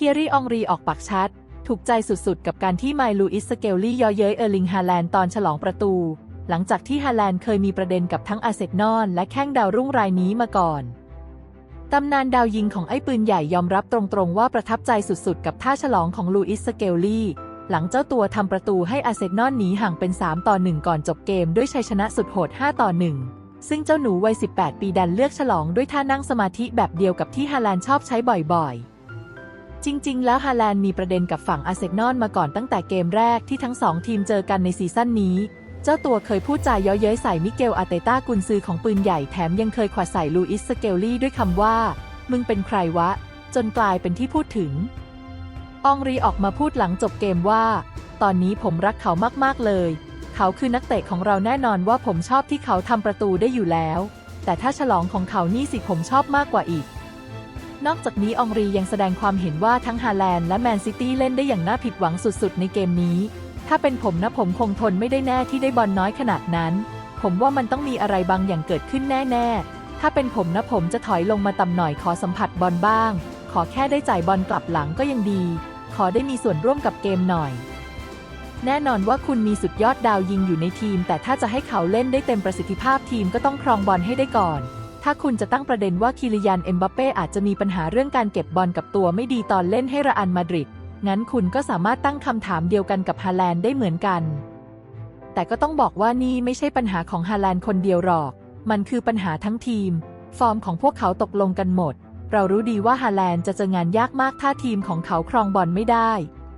เทียรี่อองรีออกปากชัด ถูกใจสุดๆ กับการที่ไมลูอิสเกลลี่ย่อเย้ยเออร์ลิงฮาแลนด์ตอนฉลองประตู หลังจากที่ฮาแลนด์เคยมีประเด็นกับทั้งอาเซนอลและแข้งดาวรุ่งรายนี้มาก่อนตำนานดาวยิงของไอ้ปืนใหญ่ยอมรับตรงๆ ว่าประทับใจสุดๆ กับท่าฉลองของลูอิสเกลลี่ หลังเจ้าตัวทำประตูให้อาเซนอลหนีห่างเป็น 3 ต่อ 1 ก่อนจบเกมด้วยชัยชนะสุดโหด 5 ต่อ 1 ซึ่งเจ้าหนูวัย 18 ปีดันเลือกฉลองด้วยท่านั่งสมาธิแบบเดียวกับที่ฮาแลนด์ชอบใช้บ่อยๆ จริง ๆ แล้วฮาแลนด์มีประเด็นกับฝั่งอาร์เซนอลมาก่อนตั้งแต่เกมแรกที่ทั้งสองทีมเจอกันในซีซั่นนี้ เจ้าตัวเคยพูดจาเย้อเย้ยใส่มิเกลอาเตต้ากุนซือของปืนใหญ่แถมยังเคยขวัดใส่ลูอิสสเกลลี่ด้วยคำว่า มึงเป็นใครวะ จนกลายเป็นที่พูดถึงอองรีออกมาพูดหลังจบเกมว่า ตอนนี้ผมรักเขามากๆเลย เขาคือนักเตะของเราแน่นอนว่าผมชอบที่เขาทำประตูได้อยู่แล้ว แต่ถ้าฉลองของเขานี่สิผมชอบมากกว่าอีก นอกจากนี้องรียังแสดงความเห็นว่าทั้งฮาแลนด์และแมนซิตี้เล่นได้อย่างน่าผิดหวังสุดๆ ในเกมนี้ ถ้าเป็นผมนะผมคงทนไม่ได้แน่ที่ได้บอลน้อยขนาดนั้น ผมว่ามันต้องมีอะไรบางอย่างเกิดขึ้นแน่ๆ ถ้าเป็นผมนะผมจะถอยลงมาต่ำหน่อยขอสัมผัสบอลบ้าง ขอแค่ได้จ่ายบอลกลับหลังก็ยังดี ขอได้มีส่วนร่วมกับเกมหน่อย แน่นอนว่าคุณมีสุดยอดดาวยิงอยู่ในทีม แต่ถ้าจะให้เขาเล่นได้เต็มประสิทธิภาพทีมก็ต้องครองบอลให้ได้ก่อน ถ้าคุณจะตั้งประเด็นว่าคิริยันเอ็มบัปเป้อาจจะมีปัญหาเรื่องการเก็บบอลกับตัวไม่ดีตอนเล่นให้ระอันมาดริด งั้นคุณก็สามารถตั้งคำถามเดียวกันกับฮาแลนด์ได้เหมือนกัน แต่ก็ต้องบอกว่านี่ไม่ใช่ปัญหาของฮาแลนด์คนเดียวหรอก มันคือปัญหาทั้งทีม ฟอร์มของพวกเขาตกลงกันหมด เรารู้ดีว่าฮาแลนด์จะเจองานยากมากถ้าทีมของเขาครองบอลไม่ได้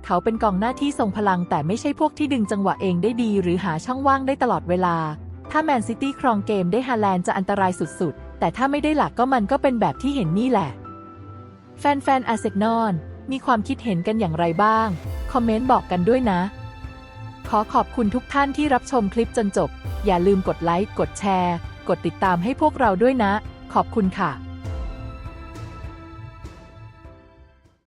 เขาเป็นกองหน้าที่ทรงพลังแต่ไม่ใช่พวกที่ดึงจังหวะเองได้ดี หรือหาช่องว่างได้ตลอดเวลา ถ้าแมนซิตี้ครองเกมได้ฮาแลนด์จะอันตรายสุดๆ แต่ถ้าไม่ได้หลักก็มันก็เป็นแบบที่เห็นนี่แหละ แฟนๆอาเซนอลมีความคิดเห็นกันอย่างไรบ้าง คอมเมนต์บอกกันด้วยนะ ขอขอบคุณทุกท่านที่รับชมคลิปจนจบ อย่าลืมกดไลค์ กดแชร์ กดติดตามให้พวกเราด้วยนะ ขอบคุณค่ะ